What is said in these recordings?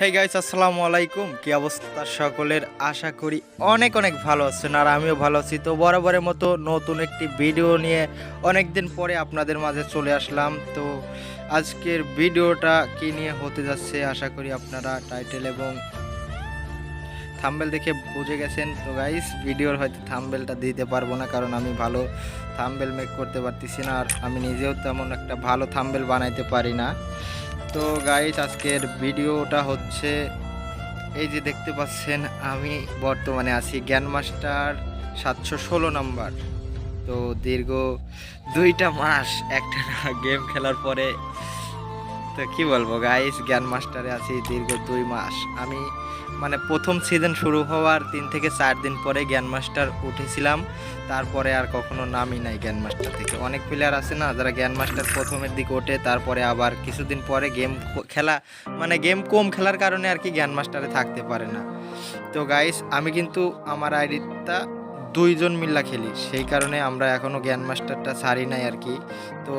Hey guys আসসালামু আলাইকুম কি অবস্থা সকলের? আশা করি অনেক অনেক ভালো আছেন আর আমিও ভালো আছি। তো বরাবরের মতো নতুন একটি ভিডিও নিয়ে অনেক দিন পরে আপনাদের মাঝে চলে আসলাম। তো আজকের ভিডিওটা কি নিয়ে হতে যাচ্ছে আশা করি আপনারা টাইটেল এবং থাম্বেল দেখে বুঝে গেছেন। তো গাইস ভিডিওর হয়তো থাম্বেলটা দিতে পারব না কারণ আমি ভালো থাম্বেল মেক করতে পারতেছি না আর আমি নিজেও তেমন একটা ভালো থাম্বেল বানাইতে পারি না। তো গাইস আজকের ভিডিওটা হচ্ছে এই যে দেখতে পাচ্ছেন, আমি বর্তমানে আছি জ্ঞান মাস্টার সাতশো ষোলো নম্বর তো দীর্ঘ দুইটা মাস একটা গেম খেলার পরে, তো কি বলব গাইস জ্ঞান মাস্টারে আছি দীর্ঘ দুই মাস। আমি মানে প্রথম সিজন শুরু হওয়ার তিন থেকে চার দিন পরে জ্ঞান মাস্টার উঠেছিলাম। তারপরে আর কখনো নামই নাই জ্ঞান মাস্টার থেকে। অনেক প্লেয়ার আছে না, যারা জ্ঞান মাস্টার প্রথমের দিকে ওঠে, তারপরে আবার কিছুদিন পরে গেম খেলা মানে গেম কম খেলার কারণে আর কি জ্ঞান মাস্টারে থাকতে পারে না। তো গাইস আমি কিন্তু আমার আইডিটা দুইজন মিল্লা খেলি। সেই কারণে আমরা এখনও জ্ঞান মাস্টারটা ছাড়ি নাই আর কি। তো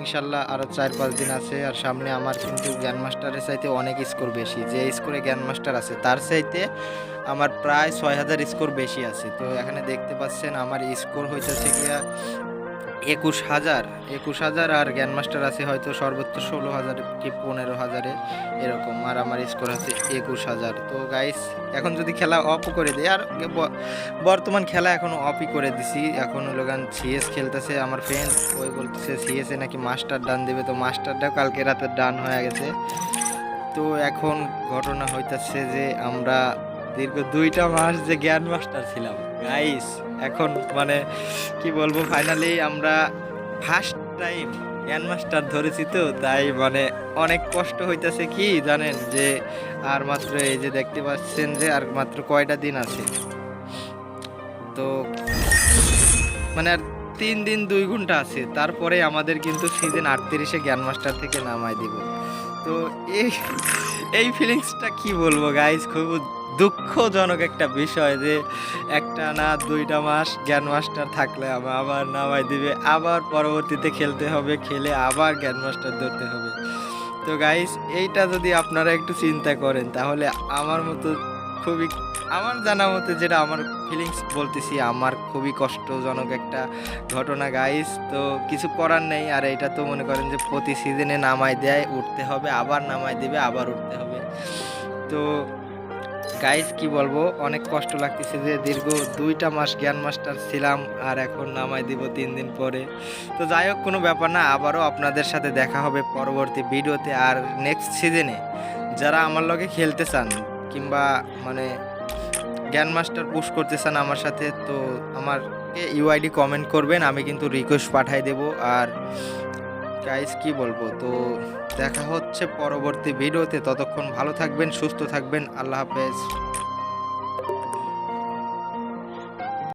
ইনশাল্লাহ আরও চার পাঁচ দিন আছে, আর সামনে আমার কিন্তু জ্ঞান মাস্টারের চাইতে অনেক স্কোর বেশি। যে স্কোরে জ্ঞান মাস্টার আছে, তার চাইতে আমার প্রায় ছয় হাজার স্কোর বেশি আছে। তো এখানে দেখতে পাচ্ছেন, আমার স্কোর হয়েছে গিয়া একুশ হাজার একুশ হাজার আর জ্ঞান মাস্টার আছে হয়তো সর্বোচ্চ ষোলো হাজার কি পনেরো হাজারে এরকম আর আমার স্কোর আছে একুশ হাজার। তো গাইস এখন যদি খেলা অফ করে দেয় আর বর্তমান খেলা এখন অফই করে দিছি। এখন হলো গান সিএস খেলতেছে আমার ফ্রেন্ড ওই বলতেছে সিএসে নাকি মাস্টার ডান দেবে। তো মাস্টারটাও কালকে রাতে ডান হয়ে গেছে। তো এখন ঘটনা হইতেছে যে আমরা দীর্ঘ দুইটা মাস যে জ্ঞান মাস্টার ছিলাম। গাইস এখন মানে কি বলব ফাইনালি আমরা ফার্স্ট টাইম জ্ঞান মাস্টার ধরেছি তো, তাই মানে অনেক কষ্ট হইতেছে কি জানেন যে আর মাত্র এই যে দেখতে পাচ্ছেন যে আর মাত্র কয়টা দিন আছে। তো মানে আর তিন দিন দুই ঘণ্টা আছে, তারপরে আমাদের কিন্তু সিজন আটত্রিশে জ্ঞান মাস্টার থেকে নামাই দিব। তো এই এই ফিলিংসটা কি বলব গাইজ খুব দুঃখজনক একটা বিষয় যে একটা না দুইটা মাস জ্ঞান মাস্টার থাকলে আবার আবার নামাই দিবে, আবার পরবর্তীতে খেলতে হবে, খেলে আবার জ্ঞান মাস্টার ধরতে হবে। তো গাইস এইটা যদি আপনারা একটু চিন্তা করেন, তাহলে আমার মতো খুবই আমার জানা মতে যেটা আমার ফিলিংস বলতেছি, আমার খুবই কষ্টজনক একটা ঘটনা গাইস তো কিছু করার নেই, আর এটা তো মনে করেন যে প্রতি সিজনে নামাই দেয়, উঠতে হবে, আবার নামাই দেবে, আবার উঠতে হবে। তো গাইস কি বলব? অনেক কষ্ট লাগতেছে যে দীর্ঘ দুইটা মাস জ্ঞান মাস্টার ছিলাম, আর এখন নামাই দিব তিন দিন পরে। তো যাই হোক, কোনো ব্যাপার না, আবারও আপনাদের সাথে দেখা হবে পরবর্তী ভিডিওতে, আর নেক্সট সিজনে যারা আমার লগে খেলতে চান কিংবা মানে জ্ঞান মাস্টার পুশ করতে চান আমার সাথে, তো আমারকে ইউআইডি কমেন্ট করবেন, আমি কিন্তু রিকোয়েস্ট পাঠাই দেব। আর গাইজ কি বলব? তো দেখা হচ্ছে পরবর্তী ভিডিওতে ততক্ষণ ভালো থাকবেন, সুস্থ থাকবেন। আল্লাহ হাফেজ।